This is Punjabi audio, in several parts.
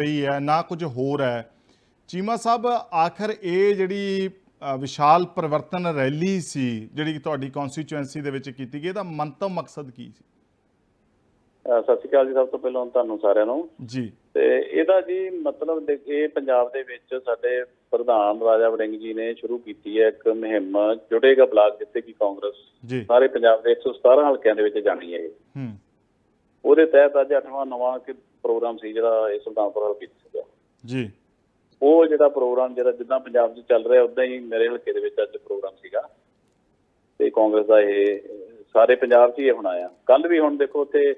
ਪਈ ਹੈ ਨਾ ਕੁਝ ਹੋਰ ਹੈ। ਚੀਮਾ ਸਾਹਿਬ ਆਖਰ ਇਹ ਜਿਹੜੀ ਵਿਸ਼ਾਲ ਪਰਿਵਰਤਨ ਰੈਲੀ ਸੀ ਜਿਹੜੀ ਤੁਹਾਡੀ ਕਨਸਟੀਚੁਐਂਸੀ ਦੇ ਵਿੱਚ ਕੀਤੀ ਗਈ ਇਹਦਾ ਮੰਤਵ ਮਕਸਦ ਕੀ ਸੀ? ਸਤਿ ਸ਼੍ਰੀ ਅਕਾਲ ਜੀ ਸਭ ਤੋਂ ਪਹਿਲਾਂ ਤੁਹਾਨੂੰ ਸਾਰਿਆਂ ਨੂੰ। ਜੀ। ਤੇ ਇਹਦਾ ਜੀ ਮਤਲਬ ਇਹ ਪੰਜਾਬ ਦੇ ਵਿੱਚ ਸਾਡੇ ਪ੍ਰਧਾਨ ਰਾਜਾ ਵੜਿੰਗ ਜੀ ਨੇ ਸ਼ੁਰੂ ਕੀਤੀ ਹੈ ਇੱਕ ਮੁਹਿੰਮ ਜੁੜੇਗਾ ਬਲਾਕ ਜਿੱਥੇ ਕਿ ਕਾਂਗਰਸ ਸਾਰੇ ਪੰਜਾਬ ਦੇ 117 ਹਲਕਿਆਂ ਦੇ ਵਿੱਚ ਜਾਣੀ ਹੈ ਇਹ। ਹੂੰ। ਉਹਦੇ ਤਹਿਤ ਅੱਜ 8ਵਾਂ ਨਵਾਂ ਕਿ ਪ੍ਰੋਗਰਾਮ ਸੀ ਜਿਹੜਾ ਇਹ ਸੁਲਤਾਨਪੁਰ ਹਲਕੇ 'ਚ ਸੀਗਾ। ਜੀ। ਉਹ ਜਿਹੜਾ ਪ੍ਰੋਗਰਾਮ ਜਿਹੜਾ ਜਿੱਦਾਂ ਪੰਜਾਬ 'ਚ ਚੱਲ ਰਿਹਾ ਉਦਾਂ ਹੀ ਮੇਰੇ ਹਲਕੇ ਦੇ ਵਿੱਚ ਅੱਜ ਪ੍ਰੋਗਰਾਮ ਸੀਗਾ। ਤੇ ਕਾਂਗਰਸ ਦਾ ਇਹ ਸਾਰੇ ਪੰਜਾਬ 'ਚ ਹੀ ਹੁਣ ਆਇਆ। ਕੱਲ ਵੀ ਹੁਣ ਦੇਖੋ ਉੱਥੇ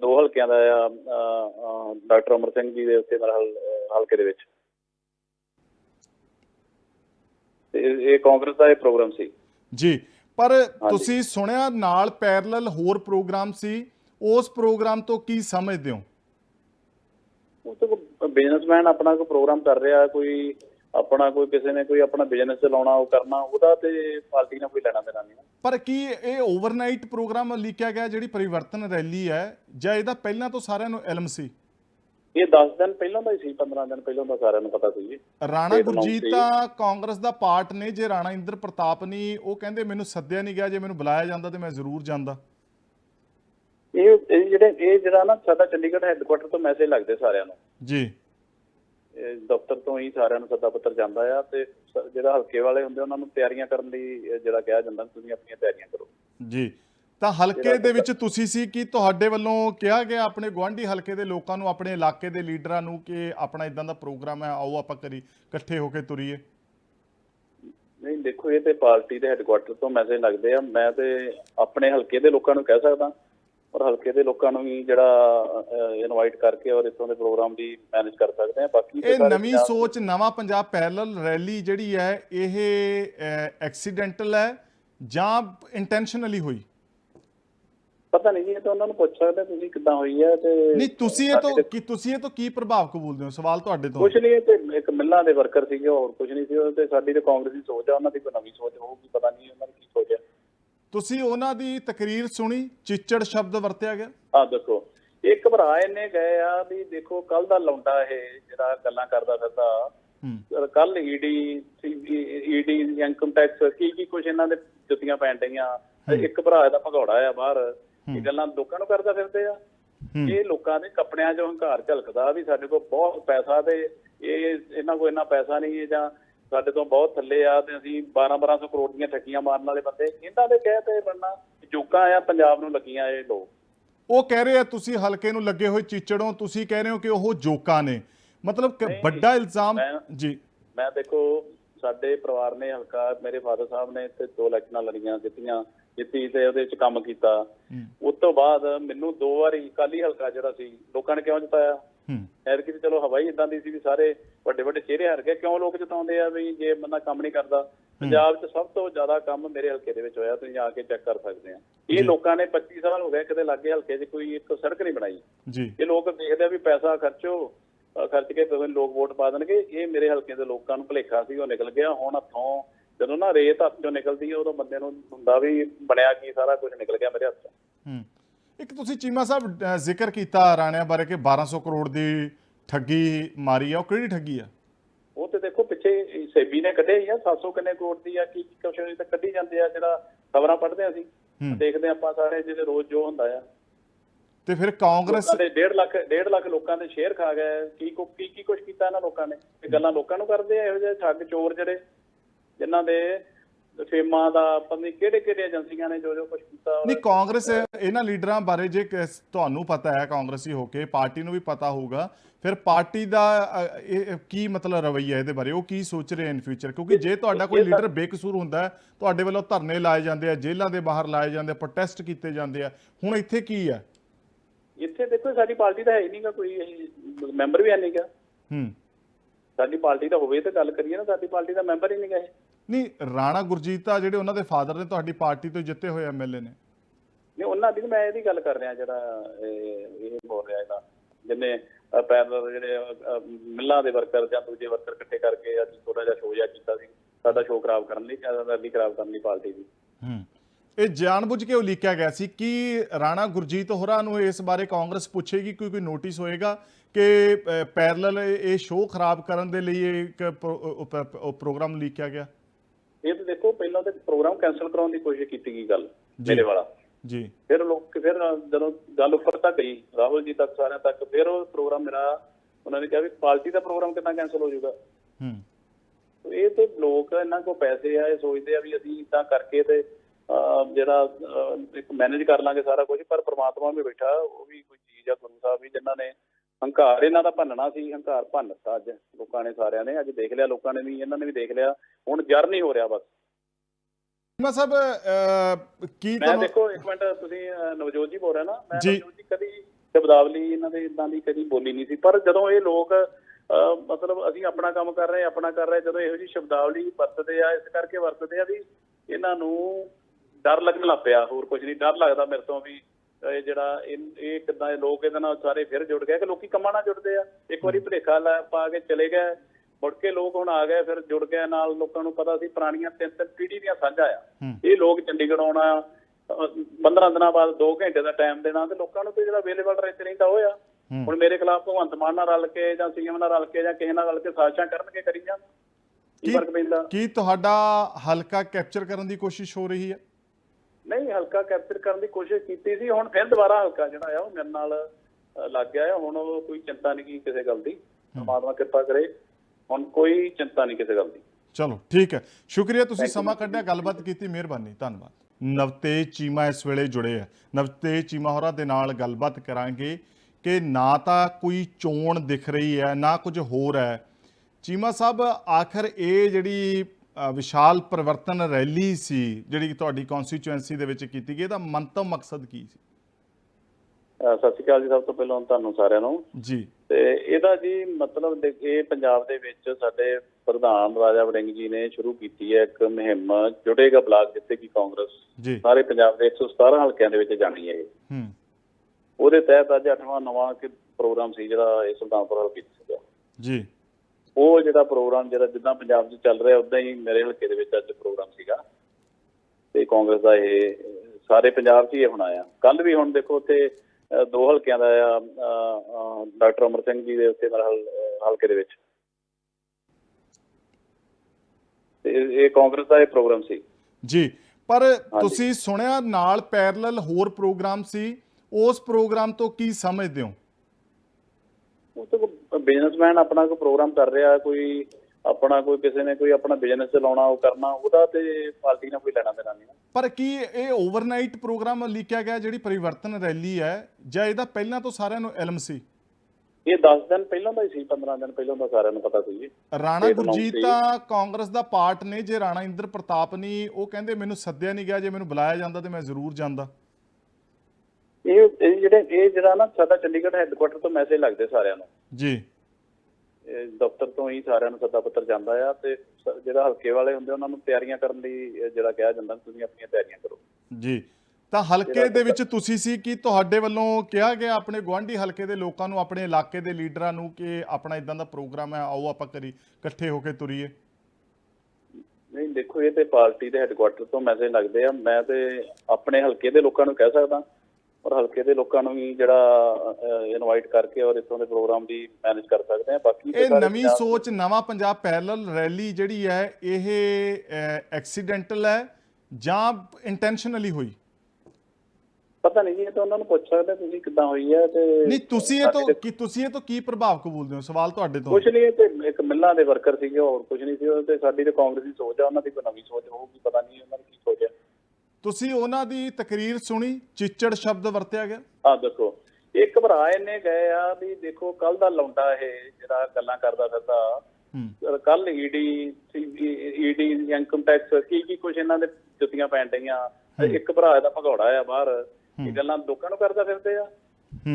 ਦੋ ਹਲਕਿਆਂ ਦਾ ਆ ਡਾਕਟਰ ਅਮਰ ਸਿੰਘ ਜੀ ਦੇ ਉੱਤੇ ਮੇਰਾ ਹਲਕੇ ਦੇ ਵਿੱਚ। ਇਹ ਕਾਂਗਰਸ ਦਾ ਇਹ ਪ੍ਰੋਗਰਾਮ ਸੀ। ਜੀ ਪਰ ਤੁਸੀਂ ਸੁਣਿਆ ਨਾਲ ਪੈਰਲਲ ਹੋਰ ਪ੍ਰੋਗਰਾਮ ਸੀ। ਉਸ ਪ੍ਰੋਗਰਾਮ ਤੋਂ ਕੀ ਸਮਝਦੇ ਹੋ? ਉਹ ਤਾਂ ਬਿਜ਼ਨਸਮੈਨ ਆਪਣਾ ਕੋਈ ਪ੍ਰੋਗਰਾਮ ਕਰ ਰਿਹਾ ਕੋਈ ਆਪਣਾ ਕੋਈ ਕਿਸੇ ਨੇ ਕੋਈ ਆਪਣਾ ਬਿਜ਼ਨਸ ਚਲਾਉਣਾ ਉਹ ਕਰਨਾ ਉਹਦਾ ਤੇ ਪਾਰਟੀ ਨਾਲ ਕੋਈ ਲੈਣਾ ਦੇਣਾ ਨਹੀਂ। ਪਰ ਕੀ ਇਹ ਓਵਰਨਾਈਟ ਪ੍ਰੋਗਰਾਮ ਲਿਖਿਆ ਗਿਆ ਜਿਹੜੀ ਪਰਿਵਰਤਨ ਰੈਲੀ ਹੈ ਜਾਂ ਇਹਦਾ ਪਹਿਲਾਂ ਤੋਂ ਸਾਰਿਆਂ ਨੂੰ ਇਲਮ ਸੀ? ਇਹ 10 ਦਿਨ ਪਹਿਲਾਂ ਦਾ ਹੀ ਸੀ 15 ਦਿਨ ਪਹਿਲਾਂ ਦਾ ਸਾਰਿਆਂ ਨੂੰ ਪਤਾ ਸੀ ਜੀ। ਰਾਣਾ ਗੁਰਜੀਤ ਤਾਂ। ਕਾਂਗਰਸ ਦਾ ਪਾਰਟ ਨੇ ਜੇ ਰਾਣਾ ਇੰਦਰ ਪ੍ਰਤਾਪ ਨਹੀਂ ਉਹ ਕਹਿੰਦੇ ਮੈਨੂੰ ਸੱਦਿਆ ਨਹੀਂ ਗਿਆ ਜੇ ਮੈਨੂੰ ਬੁਲਾਇਆ ਜਾਂਦਾ ਤੇ ਮੈਂ ਜ਼ਰੂਰ ਜਾਂਦਾ। ਇਹ ਇਹ ਜਿਹੜੇ ਇਹ ਜਿਹੜਾ ਨਾ ਸਾਡਾ ਚੰਡੀਗੜ੍ਹ ਹੈੱਡਕੁਆਟਰ ਤੋਂ ਮੈਸੇਜ ਲੱਗਦੇ ਸਾਰਿਆਂ ਨੂੰ। ਜੀ। ਦਫ਼ਤਰ ਤੋਂ ਹੀ ਸਾਰਿਆਂ ਨੂੰ ਸੱਦਾ ਪੱਤਰ ਜਾਂਦਾ ਆ ਤੇ ਜਿਹੜਾ ਹਲਕੇ ਵਾਲੇ ਹੁੰਦੇ ਉਹਨਾਂ ਨੂੰ ਤਿਆਰੀਆਂ ਕਰਨ ਲਈ ਜਿਹੜਾ ਕਿਹਾ ਜਾਂਦਾ ਤੁਸੀਂ ਆਪਣੀਆਂ ਤਿਆਰੀਆਂ ਕਰੋ। ਜੀ। ਤਾਂ ਹਲਕੇ ਦੇ ਵਿੱਚ ਤੁਸੀਂ ਸੀ ਕਿ ਤੁਹਾਡੇ ਵੱਲੋਂ ਕਿਹਾ ਗਿਆ ਆਪਣੇ ਗਵਾਂਢੀ ਹਲਕੇ ਦੇ ਲੋਕਾਂ ਨੂੰ ਆਪਣੇ ਇਲਾਕੇ ਦੇ ਲੀਡਰਾਂ ਨੂੰ ਕਿ ਆਪਣਾ ਇਦਾਂ ਦਾ ਪ੍ਰੋਗਰਾਮ ਹੈ ਆਓ ਆਪਾਂ ਕਰੀ ਇਕੱਠੇ ਹੋ ਕੇ ਤੁਰੀਏ? ਨਹੀਂ ਦੇਖੋ ਇਹ ਤੇ ਪਾਰਟੀ ਦੇ ਹੈੱਡਕੁਆਟਰ ਤੋਂ ਮੈਸੇਜ ਲੱਗਦੇ ਆ। ਮੈਂ ਤੇ ਆਪਣੇ ਹਲਕੇ ਦੇ ਲੋਕਾਂ ਨੂੰ ਕਹਿ ਸਕਦਾ। ਔਰ ਹਲਕੇ ਦੇ ਲੋਕਾਂ ਨੂੰ ਵੀ ਜਿਹੜਾ ਇਨਵਾਈਟ ਕਰਕੇ ਔਰ ਇਥੋਂ ਦੇ ਪ੍ਰੋਗਰਾਮ ਦੀ ਮੈਨੇਜ ਕਰ ਸਕਦੇ ਆ ਬਾਕੀ ਇਹ ਨਵੀਂ ਸੋਚ ਨਵਾਂ ਪੰਜਾਬ ਪੈਰਲਲ ਰੈਲੀ ਜਿਹੜੀ ਹੈ ਇਹ ਐਕਸੀਡੈਂਟਲ ਹੈ ਜਾਂ ਇੰਟੈਂਸ਼ਨਲੀ ਹੋਈ? ਪਤਾ ਨਹੀਂ ਜੀ ਇਹ ਤਾਂ ਉਹਨਾਂ ਨੂੰ ਪੁੱਛ ਸਕਦੇ ਤੁਸੀਂ ਕਿੱਦਾਂ ਹੋਈ ਹੈ ਤੇ ਨਹੀਂ ਤੁਸੀਂ ਇਹ ਤੋਂ ਕੀ ਤੁਸੀਂ ਇਹ ਤੋਂ ਕੀ ਪ੍ਰਭਾਵ ਕਬੂਲਦੇ ਹੋ? ਸਵਾਲ ਤੁਹਾਡੇ ਤੋਂ। ਕੁਝ ਨਹੀਂ ਤੇ ਇੱਕ ਮਿੱਲਾਂ ਦੇ ਵਰਕਰ ਸੀਗੇ ਹੋਰ ਕੁਝ ਨਹੀਂ ਸੀ। ਉਹ ਤੇ ਸਾਡੀ ਤੇ ਕਾਂਗਰਸੀ ਸੋਚ ਆ ਉਹਨਾਂ ਦੀ ਕੋਈ ਨਵੀਂ ਸੋਚ ਹੋਊਗੀ ਪਤਾ ਨਹੀਂ ਉਹਨਾਂ ਦੀ ਕੀ ਸੋਚ ਹੈ ਤੁਸੀਂ ਉਹਨਾਂ ਦੀ ਤਕਰੀਰ ਸੁਣੀ ਚਿੱਚੜ ਸ਼ਬਦ ਵਰਤਿਆ ਗਿਆ? ਆ ਦੇਖੋ ਇਹ ਘਬਰਾ ਇੰਨੇ ਗਏ ਆ ਵੀ ਦੇਖੋ ਕੱਲ ਦਾ ਲੌਂਡਾ ਇਹ ਜਿਹੜਾ ਗੱਲਾਂ ਕਰਦਾ ਫਿਰਦਾ। ਕੱਲ ਈਡੀ ਈਡੀ ਇਨਕਮ ਟੈਕਸ ਕੀ ਕੀ ਕੁਝ ਇਹਨਾਂ ਦੇ ਜੁੱਤੀਆਂ ਪੈਣ ਡਈਆਂ। ਇੱਕ ਭਰਾ ਦਾ ਭਗੌੜਾ ਆ ਬਾਹਰ ਇਹ ਗੱਲਾਂ ਲੋਕਾਂ ਨੂੰ ਕਰਦਾ ਫਿਰਦੇ ਆ। ਇਹ ਲੋਕਾਂ ਦੇ ਕੱਪੜਿਆਂ 'ਚੋਂ ਹੰਕਾਰ ਝਲਕਦਾ ਵੀ ਸਾਡੇ ਕੋਲ ਬਹੁਤ ਪੈਸਾ ਤੇ ਇਹ ਇਹਨਾਂ ਕੋਲ ਇੰਨਾ ਪੈਸਾ ਨਹੀਂ ਹੈ ਜਾਂ ਸਾਡੇ ਤੋਂ ਬਹੁਤ ਥੱਲੇ ਆ ਤੇ ਅਸੀਂ 12 1200 ਕਰੋੜ ਦੀਆਂ ਠੱਗੀਆਂ ਮਾਰਨ ਵਾਲੇ ਬੰਦੇ। ਇਹਨਾਂ ਦੇ ਕਹਿ ਤੇ ਬਣਨਾ ਜੋਕਾਂ ਆ ਪੰਜਾਬ ਨੂੰ ਲੱਗੀਆਂ ਇਹ ਲੋਕ। ਉਹ ਕਹਿ ਰਹੇ ਆ ਤੁਸੀਂ ਹਲਕੇ ਨੂੰ ਲੱਗੇ ਹੋਏ ਚੀਚੜੋਂ ਤੁਸੀਂ ਕਹਿ ਰਹੇ ਹੋ ਕਿ ਉਹ ਜੋਕਾਂ ਨੇ। ਮਤਲਬ ਵੱਡਾ ਇਲਜ਼ਾਮ ਜੀ। ਮੈਂ ਦੇਖੋ ਸਾਡੇ ਪਰਿਵਾਰ ਨੇ ਹਲਕਾ ਮੇਰੇ ਫਾਦਰ ਸਾਹਿਬ ਨੇ ਇੱਥੇ ਦੋ ਇਲੈਕਸ਼ਨਾਂ ਲੜੀਆਂ ਜਿੱਤੀਆਂ ਜਿੱਤੀ ਤੇ ਉਹਦੇ ਵਿੱਚ ਕੰਮ ਕੀਤਾ। ਉਸ ਤੋਂ ਬਾਅਦ ਮੈਨੂੰ ਦੋ ਵਾਰੀ ਕਾਲੀ ਹਲਕਾ ਜਿਹੜਾ ਸੀ ਲੋਕਾਂ ਨੇ ਕਿਉਂ ਜਿਤਾਇਆ? ਹੂੰ। ਐਰਕੀ ਤੇ ਚਲੋ ਹਵਾਈ ਇਦਾਂ ਦੀ ਸੀ ਵੀ ਸਾਰੇ ਵੱਡੇ ਵੱਡੇ ਚਿਹਰੇ ਹਾਰ ਗਏ ਕਿਉਂ ਲੋਕ ਜਿਤਾਉਂਦੇ ਆ ਵੀ ਜੇ ਬੰਦਾ ਕੰਮ ਨਹੀਂ ਕਰਦਾ? ਪੰਜਾਬ 'ਚ ਸਭ ਤੋਂ ਜ਼ਿਆਦਾ ਕੰਮ ਮੇਰੇ ਹਲਕੇ ਦੇ ਵਿੱਚ ਹੋਇਆ ਤੁਸੀਂ ਆ ਕੇ ਚੈੱਕ ਕਰ ਸਕਦੇ ਆ। ਇਹ ਲੋਕਾਂ ਨੇ 25 ਸਾਲ ਹੋ ਗਏ ਕਿਤੇ ਲਾਗੇ ਹਲਕੇ 'ਚ ਕੋਈ ਇੱਕ ਸੜਕ ਨਹੀਂ ਬਣਾਈ। ਜੀ। ਇਹ ਲੋਕ ਦੇਖਦੇ ਆ ਵੀ ਪੈਸਾ ਖਰਚੋ ਖਰਚ ਕੇ ਤੁਸੀਂ ਲੋਕ ਵੋਟ ਪਾ ਦੇਣਗੇ। ਇਹ ਮੇਰੇ ਹਲਕੇ ਦੇ ਲੋਕਾਂ ਨੂੰ ਭੁਲੇਖਾ ਸੀ ਉਹ ਨਿਕਲ ਗਿਆ। ਹੁਣ ਹੱਥੋਂ ਜਦੋਂ ਨਾ ਰੇਤ ਹੱਥ ਚੋਂ ਨਿਕਲਦੀ ਹੈ ਉਦੋਂ ਬੰਦੇ ਨੂੰ ਹੁੰਦਾ ਵੀ ਬਣਿਆ ਕੀ ਸਾਰਾ ਕੁਝ ਨਿਕਲ ਗਿਆ ਮੇਰੇ ਹੱਥ ਚੋਂ। ਹੂੰ। ਇੱਕ ਤੁਸੀਂ ਚੀਮਾ ਸਾਹਿਬ ਜ਼ਿਕਰ ਕੀਤਾ ਰਾਣਿਆਂ ਬਾਰੇ ਕਿ 1200 ਕਰੋੜ ਦੀ ਠੱਗੀ ਮਾਰੀ ਆ ਉਹ ਕਿਹੜੀ ਠੱਗੀ ਆ? ਉਹ ਤੇ ਦੇਖੋ ਪਿੱਛੇ ਸੇਬੀ ਨੇ ਕੱਢੇ ਹੀ ਆ 700 ਕਿੰਨੇ ਕਰੋੜ ਦੀ ਆ ਕੀ ਕੁਛ ਹੋਈ ਤਾਂ ਕੱਢੀ ਜਾਂਦੇ ਆ ਜਿਹੜਾ ਖਬਰਾਂ ਪੜ੍ਹਦੇ ਆ ਅਸੀਂ। ਦੇਖਦੇ ਆਪਾਂ ਸਾਰੇ ਜਿਹੜੇ ਰੋਜ਼ ਜੋ ਹੁੰਦਾ ਆ। ਤੇ ਫਿਰ ਕਾਂਗਰਸ ਦੇ 1.5 ਲੱਖ 1.5 ਲੱਖ ਲੋਕਾਂ ਦੇ ਸ਼ੇਅਰ ਖਾ ਗਏ ਕੀ ਕੁ- ਕੀ ਕੀ ਕੁਝ ਕੀਤਾ ਇਹਨਾਂ ਲੋਕਾਂ ਨੇ? ਇਹ ਗੱਲਾਂ ਲੋਕਾਂ ਨੂੰ ਕਰਦੇ ਆ ਇਹੋ ਜਿਹੇ ਠੱਗ ਚੋਰ ਜਿਹੜੇ ਜਿਨ੍ਹਾਂ ਦੇ ਫੇਮਾਂ ਦਾ ਪਤਾ ਕਿਹੜੇ ਕਿਹੜੇ ਏਜੰਸੀਆਂ ਨੇ ਜੋ ਜੋ ਕੁਝ ਕੀਤਾ ਨਹੀਂ ਕਾਂਗਰਸ ਇਹਨਾਂ ਲੀਡਰਾਂ ਬਾਰੇ ਜੇ ਤੁਹਾਨੂੰ ਪਤਾ ਹੈ ਕਾਂਗਰਸੀ ਹੋ ਕੇ ਪਾਰਟੀ ਨੂੰ ਵੀ ਪਤਾ ਹੋਊਗਾ। ਫਿਰ ਪਾਰਟੀ ਦਾ ਕੀ ਮਤਲਬ ਰਵਈਆ ਇਹਦੇ ਬਾਰੇ? ਉਹ ਕੀ ਸੋਚ ਰਹੇ ਇਨ ਫਿਊਚਰ ਕਿਉਂਕਿ ਜੇ ਤੁਹਾਡਾ ਕੋਈ ਲੀਡਰ ਬੇਕਸੂਰ ਹੁੰਦਾ ਤੁਹਾਡੇ ਵੱਲੋਂ ਧਰਨੇ ਲਾਏ ਜਾਂਦੇ ਆ ਜੇਲ੍ਹਾਂ ਦੇ ਬਾਹਰ ਲਾਏ ਜਾਂਦੇ ਆ ਪ੍ਰੋਟੈਸਟ ਕੀਤੇ ਜਾਂਦੇ ਆ ਹੁਣ ਇੱਥੇ ਕੀ ਹੈ? ਇੱਥੇ ਦੇਖੋ ਸਾਡੀ ਪਾਰਟੀ ਦਾ ਹੈ ਹੀ ਨਹੀਂਗਾ ਕੋਈ ਮੈਂਬਰ ਵੀ ਹੈ ਨਹੀਂਗਾ। ਹੂੰ। ਸਾਡੀ ਪਾਰਟੀ ਦਾ ਹੋਵੇ ਤਾਂ ਗੱਲ ਕਰੀਏ ਨਾ ਸਾਡੀ ਪਾਰਟੀ ਦਾ ਮੈਂਬਰ ਹੀ ਨਹੀਂਗਾ ਇਹ। ਨਹੀਂ ਰਾਣਾ ਗੁਰਜੀਤ ਆ ਜਿਹੜੇ ਉਹਨਾਂ ਦੇ ਫਾਦਰ ਨੇ ਤੁਹਾਡੀ ਪਾਰਟੀ ਤੋਂ ਜਿੱਤੇ ਹੋਏ ਐਮਐਲਏ ਨੇ। ਨਹੀਂ ਉਹਨਾਂ ਦੀ ਮੈਂ ਇਹਦੀ ਗੱਲ ਕਰ ਰਿਹਾ ਜਿਹੜਾ ਇਹ ਇਹ ਬੋਲ ਰਿਹਾ ਇਹਦਾ ਜਿੰਨੇ ਪੈਰਲਰ ਜਿਹੜੇ ਮਿੱਲਾਂ ਦੇ ਵਰਕਰ ਜਾਂ ਦੂਜੇ ਵਰਕਰ ਇਕੱਠੇ ਕਰਕੇ ਅੱਜ ਥੋੜਾ ਜਿਹਾ ਸ਼ੋਅ ਜਿਹਾ ਕੀਤਾ ਸੀ। ਸਾਡਾ ਸ਼ੋਅ ਖਰਾਬ ਕਰਨ ਲਈ ਜਾਂ ਰੈਲੀ ਖਰਾਬ ਕਰਨ ਲਈ ਪਾਰਟੀ ਦੀ। ਹੂੰ। ਇਹ ਜਾਣਬੁੱਝ ਕੇ ਉਲੀਕਿਆ ਗਿਆ ਸੀ ਕਿ ਰਾਣਾ ਗੁਰਜੀਤ ਹੋਰਾਂ ਨੂੰ ਇਸ ਬਾਰੇ ਕਾਂਗਰਸ ਪੁੱਛੇਗੀ ਕੋਈ ਕੋਈ ਨੋਟਿਸ ਹੋਏਗਾ ਕਿ ਪੈਰਲਲ ਇਹ ਸ਼ੋਅ ਖਰਾਬ ਕਰਨ ਦੇ ਲਈ ਇੱਕ ਪ੍ਰੋਗਰਾਮ ਲੀਕਿਆ ਗਿਆ। ਦੇਖੋ ਪਹਿਲਾਂ ਤੇ ਪ੍ਰੋਗਰਾਮ ਕੈਨਸਲ ਕਰਾਉਣ ਦੀ ਕੋਸ਼ਿਸ਼ ਕੀਤੀ ਗਈ ਗੱਲ। ਮੇਰੇ ਵਾਲਾ। ਜੀ। ਫਿਰ ਲੋਕ ਫਿਰ ਜਦੋਂ ਗੱਲ ਉੱਪਰ ਤੱਕ ਗਈ ਰਾਹੁਲ ਜੀ ਤੱਕ ਸਾਰਿਆਂ ਤੱਕ ਫਿਰ ਉਹ ਪ੍ਰੋਗਰਾਮ ਮੇਰਾ ਉਹਨਾਂ ਨੇ ਕਿਹਾ ਵੀ ਪਾਰਟੀ ਦਾ ਪ੍ਰੋਗਰਾਮ ਕਿੱਦਾਂ ਕੈਨਸਲ ਹੋ ਜਾਊਗਾ? ਹੂੰ। ਇਹ ਤੇ ਲੋਕ ਇਹਨਾਂ ਕੋਲ ਪੈਸੇ ਆ ਇਹ ਸੋਚਦੇ ਆ ਵੀ ਅਸੀਂ ਇਦਾਂ ਕਰਕੇ ਤੇ ਜਿਹੜਾ ਇੱਕ ਮੈਨੇਜ ਕਰ ਲਾਂਗੇ ਸਾਰਾ ਕੁਝ ਪਰ ਪ੍ਰਮਾਤਮਾ ਵੀ ਬੈਠਾ ਉਹ ਵੀ ਕੋਈ ਚੀਜ਼ ਆ ਗੁਰੂ ਸਾਹਿਬ ਵੀ ਜਿਨ੍ਹਾਂ ਨੇ ਹੰਕਾਰ ਇਹਨਾਂ ਦਾ ਭੰਨਣਾ ਸੀ ਹੰਕਾਰ ਭੰਨਤਾ ਅੱਜ ਲੋਕਾਂ ਨੇ ਸਾਰਿਆਂ ਨੇ ਅੱਜ ਦੇਖ ਲਿਆ ਲੋਕਾਂ ਨੇ ਵੀ ਇਹਨਾਂ ਨੇ ਵੀ ਦੇਖ ਲਿਆ ਹੁਣ ਜਰ ਨਹੀਂ ਹੋ ਰਿਹਾ ਬਸ। ਮੈਂ ਸਭ ਕੀ ਮੈਂ ਦੇਖੋ ਇੱਕ ਮਿੰਟ ਤੁਸੀਂ ਨਵਜੋਤ ਜੀ ਬੋਲ ਰਹੇ ਨਾ। ਮੈਂ। ਨਵਜੋਤ ਜੀ ਕਦੀ ਸ਼ਬਦਾਵਲੀ ਇਹਨਾਂ ਦੇ ਇਦਾਂ ਦੀ ਕਦੀ ਬੋਲੀ ਨਹੀਂ ਸੀ। ਪਰ ਜਦੋਂ ਇਹ ਲੋਕ ਮਤਲਬ ਅਸੀਂ ਆਪਣਾ ਕੰਮ ਕਰ ਰਹੇ ਆਪਣਾ ਕਰ ਰਹੇ ਜਦੋਂ ਇਹੋ ਜੀ ਸ਼ਬਦਾਵਲੀ ਵਰਤਦੇ ਆ ਇਸ ਕਰਕੇ ਵਰਤਦੇ ਆ ਵੀ ਇਹਨਾਂ ਨੂੰ ਡਰ ਲੱਗਣ ਲੱਗ ਪਿਆ। ਹੋਰ ਕੁਝ ਨਹੀਂ ਡਰ ਲੱਗਦਾ ਮੇਰੇ ਤੋਂ ਵੀ ਇਹ ਜਿਹੜਾ ਇਹ ਕਿਦਾਂ ਲੋਕ ਇਹਦੇ ਨਾਲ ਸਾਰੇ ਫਿਰ ਜੁੜ ਗਏ ਕਿ ਲੋਕੀ ਕੰਮਾਂ ਨਾਲ ਜੁੜਦੇ ਆ। ਇੱਕ ਵਾਰੀ ਭੁਲੇਖਾ ਲੈ ਪਾ ਕੇ ਚਲੇ ਗਏ। ਮੁੜ ਕੇ ਲੋਕ ਹੁਣ ਆ ਗਏ ਫਿਰ ਜੁੜ ਗਏ ਨਾਲ ਲੋਕਾਂ ਨੂੰ ਪਤਾ ਸੀ ਪੁਰਾਣੀਆਂ ਤਿੰਨ ਤਿੰਨ ਪੀੜ੍ਹੀ ਦੀਆਂ ਸਾਂਝਾ ਆ। ਹੂੰ। ਇਹ ਲੋਕ ਚੰਡੀਗੜ੍ਹ ਆਉਣਾ 15 ਦਿਨਾਂ ਬਾਅਦ 2 ਘੰਟੇ ਦਾ ਟਾਈਮ ਦੇਣਾ ਤੇ ਲੋਕਾਂ ਨੂੰ ਤੇ ਜਿਹੜਾ ਅਵੇਲੇਬਲ ਰਹਿੰਦੇ ਰਹਿੰਦਾ ਹੋਇਆ ਹੂੰ। ਹੁਣ ਮੇਰੇ ਖਿਲਾਫ ਭਗਵੰਤ ਮਾਨ ਨਾਲ ਰਲ ਕੇ ਜਾਂ ਸੀਐਮ ਨਾਲ ਰਲ ਕੇ ਜਾਂ ਕਿਸੇ ਨਾਲ ਰਲ ਕੇ ਸਾਜ਼ਿਸ਼ਾਂ ਕਰਨਗੇ ਕਰੀ ਜਾਣ ਕੀ ਫ਼ਰਕ ਪੈਂਦਾ? ਕੀ ਤੁਹਾਡਾ ਹਲਕਾ ਕੈਪਚਰ ਕਰਨ ਦੀ ਕੋਸ਼ਿਸ਼ ਹੋ ਰਹੀ ਹੈ? ਨਹੀਂ ਹਲਕਾ ਕੈਪਚਰ ਕਰਨ ਦੀ ਕੋਸ਼ਿਸ਼ ਕੀਤੀ ਸੀ ਹੁਣ ਫਿਰ ਦੁਬਾਰਾ ਹਲਕਾ ਜਿਹੜਾ ਆ ਉਹ ਮੇਰੇ ਨਾਲ ਲੱਗ ਗਿਆ ਆ। ਹੁਣ ਉਹ ਕੋਈ ਚਿੰਤਾ ਨਹੀਂ ਕੀ ਕਿਸੇ ਗੱਲ ਦੀ। ਪਰਮਾਤਮਾ ਕਿਰਪਾ ਕਰੇ। ਹੁਣ ਕੋਈ ਚਿੰਤਾ ਨਹੀਂ ਕਿਸੇ ਗੱਲ ਦੀ। ਚਲੋ ਠੀਕ ਹੈ। ਸ਼ੁਕਰੀਆ ਤੁਸੀਂ ਸਮਾਂ ਕੱਢਿਆ ਗੱਲਬਾਤ ਕੀਤੀ ਮਿਹਰਬਾਨੀ ਧੰਨਵਾਦ। ਨਵਤੇਜ ਚੀਮਾ ਇਸ ਵੇਲੇ ਜੁੜੇ ਆ। ਨਵਤੇਜ ਚੀਮਾ ਹੋਰਾਂ ਦੇ ਨਾਲ ਗੱਲਬਾਤ ਕਰਾਂਗੇ ਕਿ ਨਾ ਤਾਂ ਕੋਈ ਚੋਣ ਦਿਖ ਰਹੀ ਹੈ ਨਾ ਕੁਝ ਹੋਰ ਹੈ। ਚੀਮਾ ਸਾਹਿਬ ਆਖਰ ਇਹ ਜਿਹੜੀ ਵਿਸ਼ਾਲ ਪਰਿਵਰਤਨ ਰੈਲੀ ਸੀ ਜਿਹੜੀ ਤੁਹਾਡੀ ਕਨਸਟੀਚੁਐਂਸੀ ਦੇ ਵਿੱਚ ਕੀਤੀ ਗਈ ਇਹਦਾ ਮੰਤਵ ਮਕਸਦ ਕੀ ਸੀ? ਸਤਿ ਸ਼੍ਰੀ ਅਕਾਲ ਜੀ ਸਭ ਤੋਂ ਪਹਿਲਾਂ ਤੁਹਾਨੂੰ ਸਾਰਿਆਂ ਨੂੰ। ਜੀ। ਤੇ ਇਹਦਾ ਜੀ ਮਤਲਬ ਇਹ ਪੰਜਾਬ ਦੇ ਵਿੱਚ ਸਾਡੇ ਪ੍ਰਧਾਨ ਰਾਜਾ ਵੜਿੰਗ ਜੀ ਨੇ ਸ਼ੁਰੂ ਕੀਤੀ ਹੈ ਇੱਕ ਮੁਹਿੰਮ ਜੁੜੇਗਾ ਬਲਾਕ ਜਿੱਥੇ ਕੀ ਕਾਂਗਰਸ ਸਾਰੇ ਪੰਜਾਬ ਦੇ 117 ਹਲਕਿਆਂ ਦੇ ਵਿੱਚ ਜਾਣੀ ਹੈ ਇਹ। ਹੂੰ। ਉਹਦੇ ਤਹਿਤ ਅੱਜ 8ਵਾਂ ਨਵਾਂ ਕਿ ਪ੍ਰੋਗਰਾਮ ਸੀ ਜਿਹੜਾ ਇਹ ਸੁਲਤਾਨਪੁਰ ਹਲਕੇ 'ਚ ਸੀਗਾ। ਜੀ। ਉਹ ਜਿਹੜਾ ਪ੍ਰੋਗਰਾਮ ਜਿਹੜਾ ਜਿੱਦਾਂ ਪੰਜਾਬ 'ਚ ਚੱਲ ਰਿਹਾ ਉਦਾਂ ਹੀ ਮੇਰੇ ਹਲਕੇ ਦੇ ਵਿੱਚ ਅੱਜ ਪ੍ਰੋਗਰਾਮ ਸੀਗਾ। ਤੇ ਕਾਂਗਰਸ ਦਾ ਇਹ ਸਾਰੇ ਪੰਜਾਬ 'ਚ ਹੀ ਇਹ ਹੋਣਾ ਆ ਕੱਲ ਵੀ ਹੁਣ ਦੇਖੋ ਉੱਥੇ ਦੋ ਹਲਕਿਆਂ ਦਾ ਆ ਡਾਕਟਰ ਅਮਰ ਸਿੰਘ ਜੀ ਦੇ ਉੱਤੇ ਮੇਰਾ ਹਲਕੇ ਦੇ ਵਿੱਚ। ਇਹ ਕਾਂਗਰਸ ਦਾ ਇਹ ਪ੍ਰੋਗਰਾਮ ਸੀ। ਜੀ ਪਰ ਤੁਸੀਂ ਸੁਣਿਆ ਨਾਲ ਪੈਰਲਲ ਹੋਰ ਪ੍ਰੋਗਰਾਮ ਸੀ ਉਸ ਪ੍ਰੋਗਰਾਮ ਤੋਂ ਕੀ ਸਮਝਦੇ ਹੋ? ਉਹ ਤਾਂ ਬਿਜ਼ਨਸਮੈਨ ਆਪਣਾ ਕੋਈ ਪ੍ਰੋਗਰਾਮ ਕਰ ਰਿਹਾ ਕੋਈ ਆਪਣਾ ਕੋਈ ਕਿਸੇ ਨੇ ਕੋਈ ਆਪਣਾ ਬਿਜ਼ਨਸ ਚਲਾਉਣਾ ਉਹ ਕਰਨਾ ਉਹਦਾ ਤੇ ਪਾਰਟੀ ਨਾਲ ਕੋਈ ਲੈਣਾ ਦੇਣਾ ਨਹੀਂ ਪਰ ਕੀ ਇਹ ਓਵਰਨਾਈਟ ਪ੍ਰੋਗਰਾਮ ਲਿਖਿਆ ਗਿਆ ਜਿਹੜੀ ਪਰਿਵਰਤਨ ਰੈਲੀ ਹੈ ਜਾਂ ਇਹਦਾ ਪਹਿਲਾਂ ਤੋਂ ਸਾਰਿਆਂ ਨੂੰ ਇਲਮ ਸੀ? ਇਹ 10 ਦਿਨ ਪਹਿਲਾਂ ਦਾ ਹੀ ਸੀ 15 ਦਿਨ ਪਹਿਲਾਂ ਦਾ ਸਾਰਿਆਂ ਨੂੰ ਪਤਾ ਸੀ ਜੀ। ਰਾਣਾ ਗੁਰਜੀਤ। ਤਾਂ ਕਾਂਗਰਸ ਦਾ ਪਾਰਟ ਨੇ ਜੇ ਰਾਣਾ ਇੰਦਰ ਪ੍ਰਤਾਪ ਨਹੀਂ ਉਹ ਕਹਿੰਦੇ ਮੈਨੂੰ ਸੱਦਿਆ ਨਹੀਂ ਗਿਆ ਜੇ ਮੈਨੂੰ ਬੁਲਾਇਆ ਜਾਂਦਾ ਤੇ ਮੈਂ ਜ਼ਰੂਰ ਜਾਂਦਾ। ਇਹ ਜਿਹੜੇ ਇਹ ਜਿਹੜਾ ਨਾ ਸਾਡਾ ਚੰਡੀਗੜ੍ਹ ਹੈੱਡਕੁਆਟਰ ਤੋਂ ਮੈਸੇਜ ਲੱਗਦੇ ਸਾਰਿਆਂ ਨੂੰ। ਜੀ। ਦਫ਼ਤਰ ਤੋਂ ਹੀ ਸਾਰਿਆਂ ਨੂੰ ਸੱਦਾ ਪੱਤਰ ਜਾਂਦਾ ਆ ਤੇ ਜਿਹੜਾ ਹਲਕੇ ਵਾਲੇ ਹੁੰਦੇ ਉਹਨਾਂ ਨੂੰ ਤਿਆਰੀਆਂ ਕਰਨ ਲਈ ਜਿਹੜਾ ਕਿਹਾ ਜਾਂਦਾ ਤੁਸੀਂ ਆਪਣੀਆਂ ਤਿਆਰੀਆਂ ਕਰੋ। ਜੀ। ਤਾਂ ਹਲਕੇ ਦੇ ਵਿੱਚ ਤੁਸੀਂ ਸੀ ਕਿ ਤੁਹਾਡੇ ਵੱਲੋਂ ਕਿਹਾ ਗਿਆ ਆਪਣੇ ਗਵਾਂਢੀ ਹਲਕੇ ਦੇ ਲੋਕਾਂ ਨੂੰ ਆਪਣੇ ਇਲਾਕੇ ਦੇ ਲੀਡਰਾਂ ਨੂੰ ਕਿ ਆਪਣਾ ਇਦਾਂ ਦਾ ਪ੍ਰੋਗਰਾਮ ਹੈ ਆਓ ਆਪਾਂ ਕਰੀ ਇਕੱਠੇ ਹੋ ਕੇ ਤੁਰੀਏ? ਨਹੀਂ ਦੇਖੋ ਇਹ ਤੇ ਪਾਰਟੀ ਦੇ ਹੈੱਡਕੁਆਟਰ ਤੋਂ ਮੈਸੇਜ ਲੱਗਦੇ ਆ। ਮੈਂ ਤੇ ਆਪਣੇ ਹਲਕੇ ਦੇ ਲੋਕਾਂ ਨੂੰ ਕਹਿ ਸਕਦਾ। ਔਰ ਹਲਕੇ ਦੇ ਲੋਕਾਂ ਨੂੰ ਵੀ ਜਿਹੜਾ ਇਨਵਾਈਟ ਕਰਕੇ ਔਰ ਇੱਥੋਂ ਦੇ ਪ੍ਰੋਗਰਾਮ ਦੀ ਮੈਨੇਜ ਕਰ ਸਕਦੇ ਆ ਬਾਕੀ ਇਹ ਨਵੀਂ ਸੋਚ ਨਵਾਂ ਪੰਜਾਬ ਪੈਰਲਲ ਰੈਲੀ ਜਿਹੜੀ ਹੈ ਇਹ ਐਕਸੀਡੈਂਟਲ ਹੈ ਜਾਂ ਇੰਟੈਂਸ਼ਨਲੀ ਹੋਈ? ਪਤਾ ਨਹੀਂ ਜੀ ਇਹ ਤਾਂ ਉਹਨਾਂ ਨੂੰ ਪੁੱਛ ਸਕਦੇ ਤੁਸੀਂ ਕਿੱਦਾਂ ਹੋਈ ਹੈ ਤੇ ਨਹੀਂ ਤੁਸੀਂ ਇਹ ਤੋਂ ਕੀ ਤੁਸੀਂ ਇਹ ਤੋਂ ਕੀ ਪ੍ਰਭਾਵ ਕਬੂਲਦੇ ਹੋ? ਸਵਾਲ ਤੁਹਾਡੇ ਤੋਂ। ਕੁਝ ਨਹੀਂ ਤੇ ਇੱਕ ਮਿੱਲਾਂ ਦੇ ਵਰਕਰ ਸੀਗੇ ਹੋਰ ਕੁਝ ਨਹੀਂ ਸੀ। ਉਹ ਤੇ ਸਾਡੀ ਤੇ ਕਾਂਗਰਸ ਸੋਚ ਆ ਉਹਨਾਂ ਦੀ ਕੋਈ ਨਵੀਂ ਸੋਚ ਹੋਊਗੀ ਪਤਾ ਨਹੀਂ ਉਹਨਾਂ ਨੇ ਕੀ ਸੋਚਿਆ ਤੁਸੀਂ ਉਹਨਾਂ ਦੀ ਤਕਰੀਰ ਸੁਣੀ ਚਿੱਚੜ ਸ਼ਬਦ ਵਰਤਿਆ ਗਿਆ? ਆ ਦੇਖੋ ਇਹ ਘਬਰਾ ਇੰਨੇ ਗਏ ਆ ਵੀ ਦੇਖੋ ਕੱਲ ਦਾ ਲੌਂਡਾ ਇਹ ਜਿਹੜਾ ਗੱਲਾਂ ਕਰਦਾ ਫਿਰਦਾ। ਕੱਲ ਈਡੀ ਈਡੀ ਇਨਕਮ ਟੈਕਸ ਕੀ ਕੀ ਕੁਝ ਇਹਨਾਂ ਦੇ ਜੁੱਤੀਆਂ ਪੈਣ ਡਈਆਂ। ਇੱਕ ਭਰਾ ਦਾ ਭਗੌੜਾ ਆ ਬਾਹਰ। ਇਹ ਗੱਲਾਂ ਲੋਕਾਂ ਨੂੰ ਕਰਦਾ ਫਿਰਦੇ ਆ।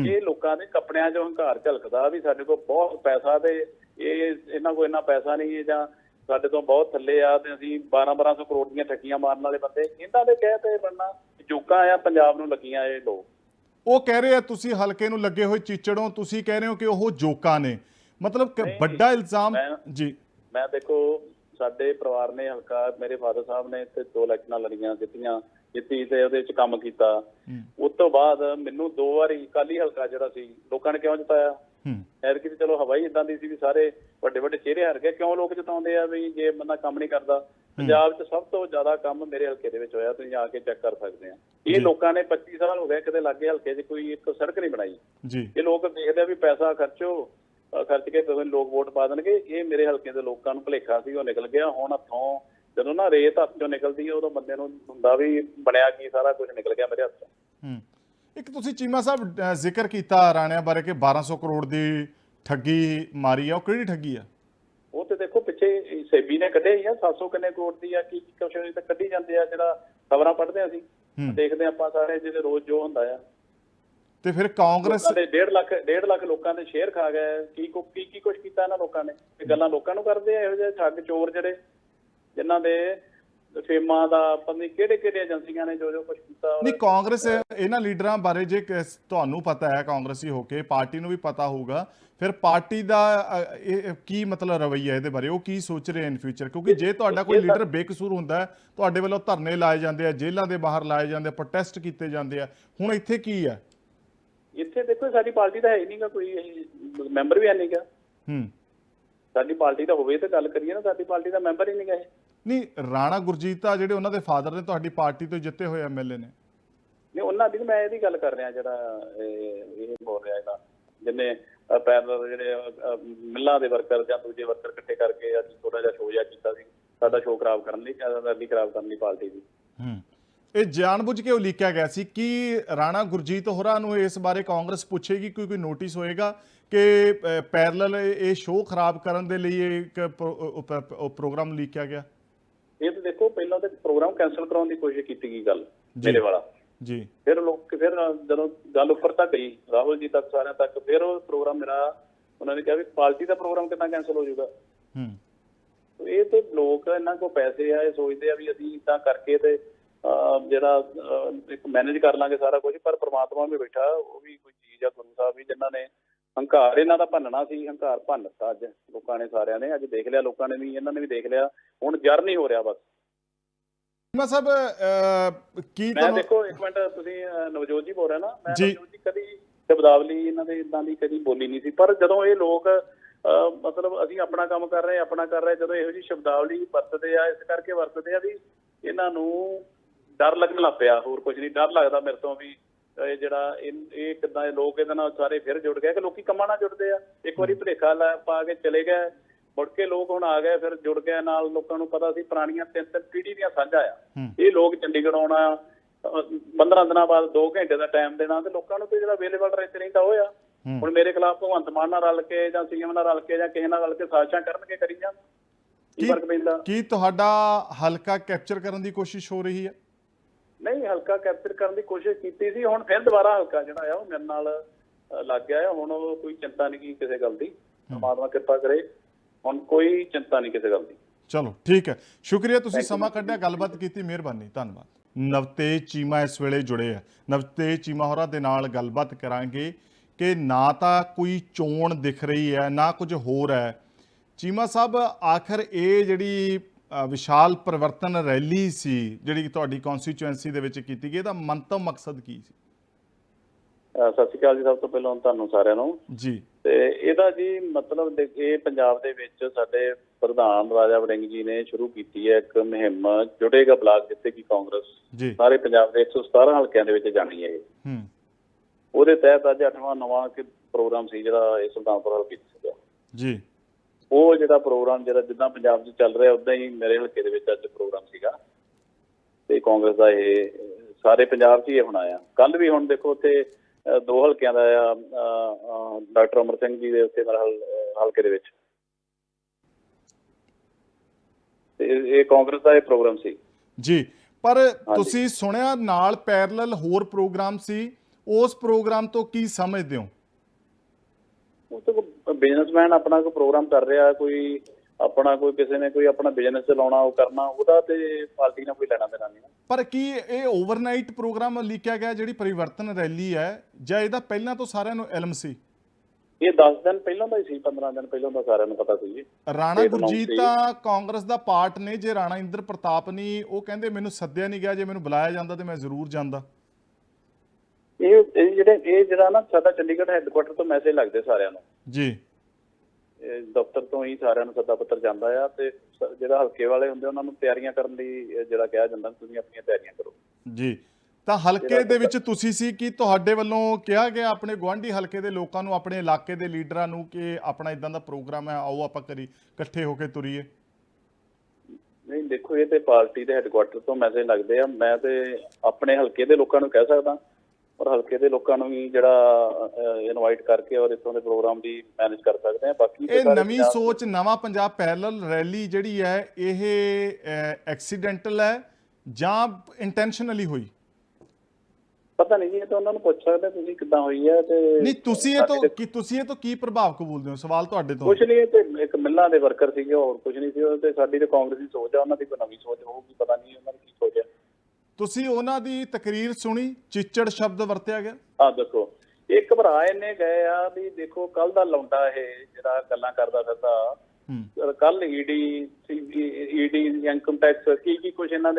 ਇਹ ਲੋਕਾਂ ਦੇ ਕੱਪੜਿਆਂ 'ਚੋਂ ਹੰਕਾਰ ਝਲਕਦਾ ਵੀ ਸਾਡੇ ਕੋਲ ਬਹੁਤ ਪੈਸਾ ਤੇ ਇਹ ਇਹਨਾਂ ਕੋਲ ਇੰਨਾ ਪੈਸਾ ਨਹੀਂ ਹੈ ਜਾਂ ਸਾਡੇ ਤੋਂ ਬਹੁਤ ਥੱਲੇ ਆ ਤੇ ਅਸੀਂ 12 1200 ਕਰੋੜ ਦੀਆਂ ਠੱਗੀਆਂ ਮਾਰਨ ਵਾਲੇ ਬੰਦੇ। ਇਹਨਾਂ ਦੇ ਕਹਿ ਤੇ ਬਣਨਾ ਜੋਕਾਂ ਆ ਪੰਜਾਬ ਨੂੰ ਲੱਗੀਆਂ ਇਹ ਲੋਕ। ਉਹ ਕਹਿ ਰਹੇ ਆ ਤੁਸੀਂ ਹਲਕੇ ਨੂੰ ਲੱਗੇ ਹੋਏ ਚੀਚੜੋਂ ਤੁਸੀਂ ਕਹਿ ਰਹੇ ਹੋ ਕਿ ਉਹ ਜੋਕਾਂ ਨੇ। ਮਤਲਬ ਵੱਡਾ ਇਲਜ਼ਾਮ ਜੀ। ਮੈਂ ਦੇਖੋ ਸਾਡੇ ਪਰਿਵਾਰ ਨੇ ਹਲਕਾ ਮੇਰੇ ਫਾਦਰ ਸਾਹਿਬ ਨੇ ਇੱਥੇ ਦੋ ਇਲੈਕਸ਼ਨਾਂ ਲੜੀਆਂ ਜਿੱਤੀਆਂ ਜਿੱਤੀ ਤੇ ਉਹਦੇ ਵਿੱਚ ਕੰਮ ਕੀਤਾ। ਉਸ ਤੋਂ ਬਾਅਦ ਮੈਨੂੰ ਦੋ ਵਾਰੀ ਕਾਲੀ ਹਲਕਾ ਜਿਹੜਾ ਸੀ ਲੋਕਾਂ ਨੇ ਕਿਉਂ ਜਿਤਾਇਆ? ਐਤਕੀ ਤੇ ਚਲੋ ਹਵਾਈ ਇਦਾਂ ਦੀ ਸੀ ਵੀ ਸਾਰੇ ਵੱਡੇ ਵੱਡੇ ਚਿਹਰੇ ਹਾਰ ਗਏ ਕਿਉਂ ਲੋਕ ਜਿਤਾਉਂਦੇ ਆ ਵੀ ਜੇ ਬੰਦਾ ਕੰਮ ਨਹੀਂ ਕਰਦਾ? ਪੰਜਾਬ 'ਚ ਸਭ ਤੋਂ ਜ਼ਿਆਦਾ ਕੰਮ ਮੇਰੇ ਹਲਕੇ ਦੇ ਵਿੱਚ ਹੋਇਆ ਤੁਸੀਂ ਆ ਕੇ ਚੈੱਕ ਕਰ ਸਕਦੇ ਆ। ਇਹ ਲੋਕਾਂ ਨੇ 25 ਸਾਲ ਹੋ ਗਏ ਕਿਤੇ ਲਾਗੇ ਹਲਕੇ 'ਚ ਕੋਈ ਇੱਕ ਸੜਕ ਨਹੀਂ ਬਣਾਈ। ਜੀ। ਇਹ ਲੋਕ ਦੇਖਦੇ ਆ ਵੀ ਪੈਸਾ ਖਰਚੋ ਖਰਚ ਕੇ ਤੁਸੀਂ ਲੋਕ ਵੋਟ ਪਾ ਦੇਣਗੇ। ਇਹ ਮੇਰੇ ਹਲਕੇ ਦੇ ਲੋਕਾਂ ਨੂੰ ਭੁਲੇਖਾ ਸੀ ਉਹ ਨਿਕਲ ਗਿਆ। ਹੁਣ ਹੱਥੋਂ ਜਦੋਂ ਨਾ ਰੇਤ ਹੱਥ ਚੋਂ ਨਿਕਲਦੀ ਹੈ ਉਦੋਂ ਬੰਦੇ ਨੂੰ ਹੁੰਦਾ ਵੀ ਬਣਿਆ ਕੀ ਸਾਰਾ ਕੁਝ ਨਿਕਲ ਗਿਆ ਮੇਰੇ ਹੱਥ ਇੱਕ ਤੁਸੀਂ ਚੀਮਾ ਸਾਹਿਬ ਜ਼ਿਕਰ ਕੀਤਾ ਰਾਣਿਆਂ ਬਾਰੇ ਕਿ 1200 ਕਰੋੜ ਦੀ ਠੱਗੀ ਮਾਰੀ ਆ ਉਹ ਕਿਹੜੀ ਠੱਗੀ ਆ? ਉਹ ਤੇ ਦੇਖੋ ਪਿੱਛੇ ਸੇਬੀ ਨੇ ਕੱਢਿਆ ਹੀ ਆ 700 ਕਿੰਨੇ ਕਰੋੜ ਦੀ ਆ ਕੀ ਕੁਛ ਹੋਈ ਤਾਂ ਕੱਢੀ ਜਾਂਦੇ ਆ ਜਿਹੜਾ ਖਬਰਾਂ ਪੜ੍ਹਦੇ ਆ ਅਸੀਂ। ਦੇਖਦੇ ਆਪਾਂ ਸਾਰੇ ਜਿਹਦੇ ਰੋਜ਼ ਜੋ ਹੁੰਦਾ ਆ। ਤੇ ਫਿਰ ਕਾਂਗਰਸ ਦੇ 1.5 ਲੱਖ 1.5 ਲੱਖ ਲੋਕਾਂ ਦੇ ਸ਼ੇਅਰ ਖਾ ਗਏ ਕੀ ਕੁ- ਕੀ ਕੀ ਕੁਝ ਕੀਤਾ ਇਹਨਾਂ ਲੋਕਾਂ ਨੇ? ਇਹ ਗੱਲਾਂ ਲੋਕਾਂ ਨੂੰ ਕਰਦੇ ਆ ਇਹੋ ਜਿਹੇ ਠੱਗ ਚੋਰ ਜਿਹੜੇ ਜਿਨ੍ਹਾਂ ਦੇ ਫੇਮਾਂ ਦਾ ਪਤਾ ਕਿਹੜੇ ਕਿਹੜੇ ਏਜੰਸੀਆਂ ਨੇ ਜੋ ਜੋ ਕੁਝ ਕੀਤਾ ਨਹੀਂ ਕਾਂਗਰਸ ਇਹਨਾਂ ਲੀਡਰਾਂ ਬਾਰੇ ਜੇ ਤੁਹਾਨੂੰ ਪਤਾ ਹੈ ਕਾਂਗਰਸੀ ਹੋ ਕੇ ਪਾਰਟੀ ਨੂੰ ਵੀ ਪਤਾ ਹੋਊਗਾ। ਫਿਰ ਪਾਰਟੀ ਦਾ ਕੀ ਮਤਲਬ ਰਵੱਈਆ ਇਹਦੇ ਬਾਰੇ? ਉਹ ਕੀ ਸੋਚ ਰਹੇ ਇਨ ਫਿਊਚਰ ਕਿਉਂਕਿ ਜੇ ਤੁਹਾਡਾ ਕੋਈ ਲੀਡਰ ਬੇਕਸੂਰ ਹੁੰਦਾ ਤੁਹਾਡੇ ਵੱਲੋਂ ਧਰਨੇ ਲਾਏ ਜਾਂਦੇ ਆ ਜੇਲ੍ਹਾਂ ਦੇ ਬਾਹਰ ਲਾਏ ਜਾਂਦੇ ਆ ਪ੍ਰੋਟੈਸਟ ਕੀਤੇ ਜਾਂਦੇ ਆ ਹੁਣ ਇੱਥੇ ਕੀ ਹੈ? ਇੱਥੇ ਦੇਖੋ ਸਾਡੀ ਪਾਰਟੀ ਦਾ ਹੈ ਨਹੀਂਗਾ ਕੋਈ ਮੈਂਬਰ ਵੀ ਹੈ ਨਹੀਂਗਾ ਹੂੰ। ਸਾਡੀ ਪਾਰਟੀ ਦਾ ਹੋਵੇ ਤਾਂ ਗੱਲ ਕਰੀਏ ਨਾ ਸਾਡੀ ਪਾਰਟੀ ਦਾ ਮੈਂਬਰ ਹੀ ਨਹੀਂਗਾ ਇਹ। ਨਹੀਂ ਰਾਣਾ ਗੁਰਜੀਤ ਆ ਜਿਹੜੇ ਉਹਨਾਂ ਦੇ ਫਾਦਰ ਨੇ ਤੁਹਾਡੀ ਪਾਰਟੀ ਤੋਂ ਜਿੱਤੇ ਹੋਏ ਐਮਐਲਏ ਨੇ। ਨਹੀਂ ਉਹਨਾਂ ਦੀ ਮੈਂ ਇਹਦੀ ਗੱਲ ਕਰ ਰਿਹਾ ਜਿਹੜਾ ਇਹ ਇਹ ਬੋਲ ਰਿਹਾ ਇਹਦਾ ਜਿੰਨੇ ਪੈਰਲ ਜਿਹੜੇ ਮਿੱਲਾਂ ਦੇ ਵਰਕਰ ਜਾਂ ਦੂਜੇ ਵਰਕਰ ਇਕੱਠੇ ਕਰਕੇ ਅੱਜ ਥੋੜਾ ਜਿਹਾ ਸ਼ੋਅ ਜਿਹਾ ਕੀਤਾ ਸੀ। ਸਾਡਾ ਸ਼ੋਅ ਖਰਾਬ ਕਰਨ ਲਈ ਜਾਂ ਰੈਲੀ ਖਰਾਬ ਕਰਨ ਲਈ ਪਾਰਟੀ ਦੀ। ਹੂੰ। ਇਹ ਜਾਣਬੁੱਝ ਕੇ ਉਲੀਕਿਆ ਗਿਆ ਸੀ। ਕਿ ਰਾਣਾ ਗੁਰਜੀਤ ਹੋਰਾਂ ਨੂੰ ਇਸ ਬਾਰੇ ਕਾਂਗਰਸ ਪੁੱਛੇਗੀ? ਕੋਈ ਕੋਈ ਨੋਟਿਸ ਹੋਏਗਾ ਕਿ ਪੈਰਲਲ ਇਹ ਸ਼ੋਅ ਖਰਾਬ ਕਰਨ ਦੇ ਲਈ ਇੱਕ ਪ੍ਰੋਗਰਾਮ ਲੀਕਿਆ ਗਿਆ? ਇਹ ਤਾਂ ਦੇਖੋ ਪਹਿਲਾਂ ਤਾਂ ਪ੍ਰੋਗਰਾਮ ਕੈਨਸਲ ਕਰਾਉਣ ਦੀ ਕੋਸ਼ਿਸ਼ ਕੀਤੀ ਗਈ ਗੱਲ ਮੇਰੇ ਵਾਲਾ। ਜੀ। ਫਿਰ ਲੋਕ ਫਿਰ ਜਦੋਂ ਗੱਲ ਉੱਪਰ ਤੱਕ ਗਈ ਰਾਹੁਲ ਜੀ ਤੱਕ ਸਾਰਿਆਂ ਤੱਕ ਫਿਰ ਉਹ ਪ੍ਰੋਗਰਾਮ ਮੇਰਾ ਉਹਨਾਂ ਨੇ ਕਿਹਾ ਵੀ ਪਾਰਟੀ ਦਾ ਪ੍ਰੋਗਰਾਮ ਕਿੱਦਾਂ ਕੈਨਸਲ ਹੋ ਜਾਊਗਾ? ਹੂੰ। ਇਹ ਤੇ ਲੋਕ ਇਹਨਾਂ ਕੋਲ ਪੈਸੇ ਆ ਇਹ ਸੋਚਦੇ ਆ ਵੀ ਅਸੀਂ ਇਦਾਂ ਕਰਕੇ ਤੇ ਜਿਹੜਾ ਇੱਕ ਮੈਨੇਜ ਕਰ ਲਾਂਗੇ ਸਾਰਾ ਕੁਝ ਪਰ ਪ੍ਰਮਾਤਮਾ ਵੀ ਬੈਠਾ ਉਹ ਵੀ ਕੋਈ ਚੀਜ਼ ਆ ਗੁਰੂ ਸਾਹਿਬ ਵੀ ਜਿਨ੍ਹਾਂ ਨੇ ਹੰਕਾਰ ਇਹਨਾਂ ਦਾ ਭੰਨਣਾ ਸੀ ਹੰਕਾਰ ਭੰਨਤਾ ਅੱਜ ਲੋਕਾਂ ਨੇ ਸਾਰਿਆਂ ਨੇ ਅੱਜ ਦੇਖ ਲਿਆ ਲੋਕਾਂ ਨੇ ਵੀ ਇਹਨਾਂ ਨੇ ਵੀ ਦੇਖ ਲਿਆ ਹੁਣ ਜਰ ਨਹੀਂ ਹੋ ਰਿਹਾ ਬਸ ਮੈਂ ਸਭ ਕੀ ਮੈਂ ਦੇਖੋ ਇੱਕ ਮਿੰਟ ਤੁਸੀਂ ਨਵਜੋਤ ਜੀ ਬੋਲ ਰਹੇ ਨਾ ਮੈਂ। ਨਵਜੋਤ ਜੀ ਕਦੀ ਸ਼ਬਦਾਵਲੀ ਇਹਨਾਂ ਦੇ ਇਦਾਂ ਦੀ ਕਦੀ ਬੋਲੀ ਨਹੀਂ ਸੀ ਪਰ ਜਦੋਂ ਇਹ ਲੋਕ ਮਤਲਬ ਅਸੀਂ ਆਪਣਾ ਕੰਮ ਕਰ ਰਹੇ ਆਪਣਾ ਕਰ ਰਹੇ ਜਦੋਂ ਇਹੋ ਜੀ ਸ਼ਬਦਾਵਲੀ ਵਰਤਦੇ ਆ ਇਸ ਕਰਕੇ ਵਰਤਦੇ ਆ ਵੀ ਇਹਨਾਂ ਨੂੰ ਡਰ ਲੱਗਣ ਲੱਗ ਪਿਆ ਹੋਰ ਕੁਝ ਨਹੀਂ ਡਰ ਲੱਗਦਾ ਮੇਰੇ ਤੋਂ ਵੀ ਇਹ ਜਿਹੜਾ ਇਹ ਕਿਦਾਂ ਇਹ ਲੋਕ ਇਹਦੇ ਨਾਲ ਸਾਰੇ ਫਿਰ ਜੁੜ ਗਏ ਕਿ ਲੋਕੀ ਕੰਮਾਂ ਨਾਲ ਜੁੜਦੇ ਆ। ਇੱਕ ਵਾਰੀ ਭੁਲੇਖਾ ਲੈ ਪਾ ਕੇ ਚਲੇ ਗਏ ਮੁੜ ਕੇ ਲੋਕ ਹੁਣ ਆ ਗਏ ਫਿਰ ਜੁੜ ਗਏ ਨਾਲ ਲੋਕਾਂ ਨੂੰ ਪਤਾ ਸੀ ਪੁਰਾਣੀਆਂ ਤਿੰਨ ਤਿੰਨ ਪੀੜ੍ਹੀ ਦੀਆਂ ਸਾਂਝਾ ਆ। ਇਹ ਲੋਕ ਚੰਡੀਗੜ੍ਹ ਆਉਣਾ 15 ਦਿਨਾਂ ਬਾਅਦ 2 ਘੰਟੇ ਦਾ ਟਾਈਮ ਦੇਣਾ ਤੇ ਲੋਕਾਂ ਨੂੰ ਤੇ ਜਿਹੜਾ ਅਵੇਲੇਬਲ ਰਹਿੰਦੇ ਰਹਿੰਦਾ ਹੋਇਆ ਹੂੰ। ਹੁਣ ਮੇਰੇ ਖਿਲਾਫ ਭਗਵੰਤ ਮਾਨ ਨਾਲ ਰਲ ਕੇ ਜਾਂ ਸੀਐਮ ਨਾਲ ਰਲ ਕੇ ਜਾਂ ਕਿਸੇ ਨਾਲ ਰਲ ਕੇ ਸਾਜ਼ਿਸ਼ਾਂ ਕਰਨਗੇ ਕਰੀ ਕੀ- ਫ਼ਰਕ ਪੈਂਦਾ? ਕੀ ਤੁਹਾਡਾ ਹਲਕਾ ਕੈਪਚਰ ਕਰਨ ਦੀ ਕੋਸ਼ਿਸ਼ ਹੋ ਰਹੀ ਹੈ? ਨਹੀਂ ਹਲਕਾ ਕੈਪਚਰ ਕਰਨ ਦੀ ਕੋਸ਼ਿਸ਼ ਕੀਤੀ ਸੀ ਹੁਣ ਫਿਰ ਦੁਬਾਰਾ ਹਲਕਾ ਜਿਹੜਾ ਆ ਉਹ ਮੇਰੇ ਨਾਲ ਲੱਗ ਗਿਆ ਆ। ਹੁਣ ਕੋਈ ਚਿੰਤਾ ਨਹੀਂ ਕੀ ਕਿਸੇ ਗੱਲ ਦੀ। ਪਰਮਾਤਮਾ ਕਿਰਪਾ ਕਰੇ। ਹੁਣ ਕੋਈ ਚਿੰਤਾ ਨਹੀਂ ਕਿਸੇ ਗੱਲ ਦੀ। ਚਲੋ ਠੀਕ ਹੈ। ਸ਼ੁਕਰੀਆ ਤੁਸੀਂ ਸਮਾਂ ਕੱਢਿਆ ਗੱਲਬਾਤ ਕੀਤੀ ਮਿਹਰਬਾਨੀ ਧੰਨਵਾਦ। ਨਵਤੇਜ ਚੀਮਾ ਇਸ ਵੇਲੇ ਜੁੜੇ ਆ। ਨਵਤੇਜ ਚੀਮਾ ਹੋਰਾਂ ਦੇ ਨਾਲ ਗੱਲਬਾਤ ਕਰਾਂਗੇ ਕਿ ਨਾ ਤਾਂ ਕੋਈ ਚੋਣ ਦਿਖ ਰਹੀ ਹੈ ਨਾ ਕੁਝ ਹੋਰ ਹੈ। ਚੀਮਾ ਸਾਹਿਬ ਆਖਰ ਇਹ ਜਿਹੜੀ ਵਿਸ਼ਾਲ ਪਰਿਵਰਤਨ ਰੈਲੀ ਸੀ ਜਿਹੜੀ ਤੁਹਾਡੀ ਕਨਸਟੀਚੁਐਂਸੀ ਦੇ ਵਿੱਚ ਕੀਤੀ ਗਈ ਇਹਦਾ ਮੰਤਵ ਮਕਸਦ ਕੀ ਸੀ? ਸਤਿ ਸ਼੍ਰੀ ਅਕਾਲ ਜੀ ਸਭ ਤੋਂ ਪਹਿਲਾਂ ਤੁਹਾਨੂੰ ਸਾਰਿਆਂ ਨੂੰ। ਜੀ। ਤੇ ਇਹਦਾ ਜੀ ਮਤਲਬ ਇਹ ਪੰਜਾਬ ਦੇ ਵਿੱਚ ਸਾਡੇ ਪ੍ਰਧਾਨ ਰਾਜਾ ਵੜਿੰਗ ਜੀ ਨੇ ਸ਼ੁਰੂ ਕੀਤੀ ਹੈ ਇੱਕ ਮੁਹਿੰਮ ਜੁੜੇਗਾ ਬਲਾਕ ਜਿੱਥੇ ਕੀ ਕਾਂਗਰਸ ਸਾਰੇ ਪੰਜਾਬ ਦੇ 117 ਹਲਕਿਆਂ ਦੇ ਵਿੱਚ ਜਾਣੀ ਹੈ ਇਹ। ਹੂੰ। ਉਹਦੇ ਤਹਿਤ ਅੱਜ 8ਵਾਂ ਨਵਾਂ ਕਿ ਪ੍ਰੋਗਰਾਮ ਸੀ ਜਿਹੜਾ ਇਹ ਸੁਲਤਾਨਪੁਰ ਹਲਕੇ 'ਚ ਸੀਗਾ। ਜੀ। ਉਹ ਜਿਹੜਾ ਪ੍ਰੋਗਰਾਮ ਜਿਹੜਾ ਜਿੱਦਾਂ ਪੰਜਾਬ 'ਚ ਚੱਲ ਰਿਹਾ ਉਦਾਂ ਹੀ ਮੇਰੇ ਹਲਕੇ ਦੇ ਵਿੱਚ ਅੱਜ ਪ੍ਰੋਗਰਾਮ ਸੀਗਾ। ਤੇ ਕਾਂਗਰਸ ਦਾ ਇਹ ਸਾਰੇ ਪੰਜਾਬ 'ਚ ਹੀ ਹੁਣ ਆਇਆ। ਕੱਲ ਵੀ ਹੁਣ ਦੇਖੋ ਉੱਥੇ ਦੋ ਹਲਕਿਆਂ ਦਾ ਆ ਡਾਕਟਰ ਅਮਰ ਸਿੰਘ ਜੀ ਦੇ ਉੱਤੇ ਮੇਰਾ ਹਲਕੇ ਦੇ ਵਿੱਚ। ਤੇ ਇਹ ਕਾਂਗਰਸ ਦਾ ਇਹ ਪ੍ਰੋਗਰਾਮ ਸੀ। ਜੀ ਪਰ ਤੁਸੀਂ ਸੁਣਿਆ ਨਾਲ ਪੈਰਲਲ ਹੋਰ ਪ੍ਰੋਗਰਾਮ ਸੀ। ਉਸ ਪ੍ਰੋਗਰਾਮ ਤੋਂ ਕੀ ਸਮਝਦੇ ਹੋ? ਉਹ ਤਾਂ ਬਿਜ਼ਨਸਮੈਨ ਆਪਣਾ ਕੋਈ ਪ੍ਰੋਗਰਾਮ ਕਰ ਰਿਹਾ ਕੋਈ ਆਪਣਾ ਕੋਈ ਕਿਸੇ ਨੇ ਕੋਈ ਆਪਣਾ ਬਿਜ਼ਨਸ ਚਲਾਉਣਾ ਉਹ ਕਰਨਾ ਉਹਦਾ ਤੇ ਪਾਰਟੀ ਨਾਲ ਕੋਈ ਲੈਣਾ ਦੇਣਾ ਨਹੀਂ। ਪਰ ਕੀ ਇਹ ਓਵਰਨਾਈਟ ਪ੍ਰੋਗਰਾਮ ਲਿਖਿਆ ਗਿਆ ਜਿਹੜੀ ਪਰਿਵਰਤਨ ਰੈਲੀ ਹੈ ਜਾਂ ਇਹਦਾ ਪਹਿਲਾਂ ਤੋਂ ਸਾਰਿਆਂ ਨੂੰ ਇਲਮ ਸੀ? ਇਹ 10 ਦਿਨ ਪਹਿਲਾਂ ਦਾ ਹੀ ਸੀ 15 ਦਿਨ ਪਹਿਲਾਂ ਦਾ ਸਾਰਿਆਂ ਨੂੰ ਪਤਾ ਸੀ ਜੀ। ਰਾਣਾ ਗੁਰਜੀਤ ਤਾਂ। ਕਾਂਗਰਸ ਦਾ ਪਾਰਟ ਨੇ ਜੇ ਰਾਣਾ ਇੰਦਰ ਪ੍ਰਤਾਪ ਨਹੀਂ ਉਹ ਕਹਿੰਦੇ ਮੈਨੂੰ ਸੱਦਿਆ ਨਹੀਂ ਗਿਆ ਜੇ ਮੈਨੂੰ ਬੁਲਾਇਆ ਜਾਂਦਾ ਤੇ ਮੈਂ ਜ਼ਰੂਰ ਜਾਂਦਾ। ਇਹ ਜਿਹੜੇ ਇਹ ਜਿਹੜਾ ਨਾ ਸਾਡਾ ਚੰਡੀਗੜ੍ਹ ਹੈੱਡਕੁਆਟਰ ਤੋਂ ਮੈਸੇਜ ਲੱਗਦੇ ਸਾਰਿਆਂ ਨੂੰ। ਜੀ। ਦਫ਼ਤਰ ਤੋਂ ਹੀ ਸਾਰਿਆਂ ਨੂੰ ਸੱਦਾ ਪੱਤਰ ਜਾਂਦਾ ਆ ਤੇ ਜਿਹੜਾ ਹਲਕੇ ਵਾਲੇ ਹੁੰਦੇ ਉਹਨਾਂ ਨੂੰ ਤਿਆਰੀਆਂ ਕਰਨ ਲਈ ਜਿਹੜਾ ਕਿਹਾ ਜਾਂਦਾ ਤੁਸੀਂ ਆਪਣੀਆਂ ਤਿਆਰੀਆਂ ਕਰੋ। ਜੀ। ਤਾਂ ਹਲਕੇ ਦੇ ਵਿੱਚ ਤੁਸੀਂ ਸੀ ਕਿ ਤੁਹਾਡੇ ਵੱਲੋਂ ਕਿਹਾ ਗਿਆ ਆਪਣੇ ਗਵਾਂਢੀ ਹਲਕੇ ਦੇ ਲੋਕਾਂ ਨੂੰ ਆਪਣੇ ਇਲਾਕੇ ਦੇ ਲੀਡਰਾਂ ਨੂੰ ਕਿ ਆਪਣਾ ਇਦਾਂ ਦਾ ਪ੍ਰੋਗਰਾਮ ਹੈ ਆਓ ਆਪਾਂ ਕਰੀ ਇਕੱਠੇ ਹੋ ਕੇ ਤੁਰੀਏ? ਨਹੀਂ ਦੇਖੋ ਇਹ ਤੇ ਪਾਰਟੀ ਦੇ ਹੈੱਡਕੁਆਟਰ ਤੋਂ ਮੈਸੇਜ ਲੱਗਦੇ ਆ। ਮੈਂ ਤੇ ਆਪਣੇ ਹਲਕੇ ਦੇ ਲੋਕਾਂ ਨੂੰ ਕਹਿ ਸਕਦਾ। ਔਰ ਹਲਕੇ ਦੇ ਲੋਕਾਂ ਨੂੰ ਵੀ ਜਿਹੜਾ ਇਨਵਾਈਟ ਕਰਕੇ ਔਰ ਇਥੋਂ ਦੇ ਪ੍ਰੋਗਰਾਮ ਵੀ ਮੈਨੇਜ ਕਰ ਸਕਦੇ ਆ ਬਾਕੀ ਇਹ ਨਵੀਂ ਸੋਚ ਨਵਾਂ ਪੰਜਾਬ ਪੈਰਲਲ ਰੈਲੀ ਜਿਹੜੀ ਹੈ ਇਹ ਐਕਸੀਡੈਂਟਲ ਹੈ ਜਾਂ ਇੰਟੈਂਸ਼ਨਲੀ ਹੋਈ? ਪਤਾ ਨਹੀਂ ਜੀ ਇਹ ਤਾਂ ਉਹਨਾਂ ਨੂੰ ਪੁੱਛ ਸਕਦੇ ਤੁਸੀਂ ਕਿੱਦਾਂ ਹੋਈ ਹੈ ਤੇ ਨਹੀਂ ਤੁਸੀਂ ਇਹ ਤੋਂ ਕੀ ਤੁਸੀਂ ਇਹ ਤੋਂ ਕੀ ਪ੍ਰਭਾਵ ਕਬੂਲਦੇ ਹੋ? ਸਵਾਲ ਤੁਹਾਡੇ ਤੋਂ। ਕੁਝ ਨਹੀਂ ਤੇ ਇੱਕ ਮਿੱਲਾਂ ਦੇ ਵਰਕਰ ਸੀਗੇ ਹੋਰ ਕੁਝ ਨਹੀਂ ਸੀ ਉਹ ਤੇ ਸਾਡੀ ਤੇ ਕਾਂਗਰਸੀ ਸੋਚ ਆ ਉਹਨਾਂ ਦੀ ਕੋਈ ਨਵੀਂ ਸੋਚ ਹੋਊਗੀ ਪਤਾ ਨਹੀਂ ਉਹਨਾਂ ਨੇ ਕੀ ਸੋਚਿਆ। ਤੁਸੀਂ ਉਹਨਾਂ ਦੀ ਤਕਰੀਰ ਸੁਣੀ ਚਿੱਚੜ ਸ਼ਬਦ ਵਰਤਿਆ ਗਿਆ? ਆ ਦੇਖੋ ਇਹ ਘਬਰਾ ਇੰਨੇ ਗਏ ਆ ਵੀ ਦੇਖੋ ਕੱਲ ਦਾ ਲੌਂਡਾ ਇਹ ਜਿਹੜਾ ਗੱਲਾਂ ਕਰਦਾ ਫਿਰਦਾ। ਕੱਲ ਈਡੀ ਈਡੀ ਇਨਕਮ ਟੈਕਸ ਕੀ ਕੀ ਕੁਝ ਇਹਨਾਂ ਦੇ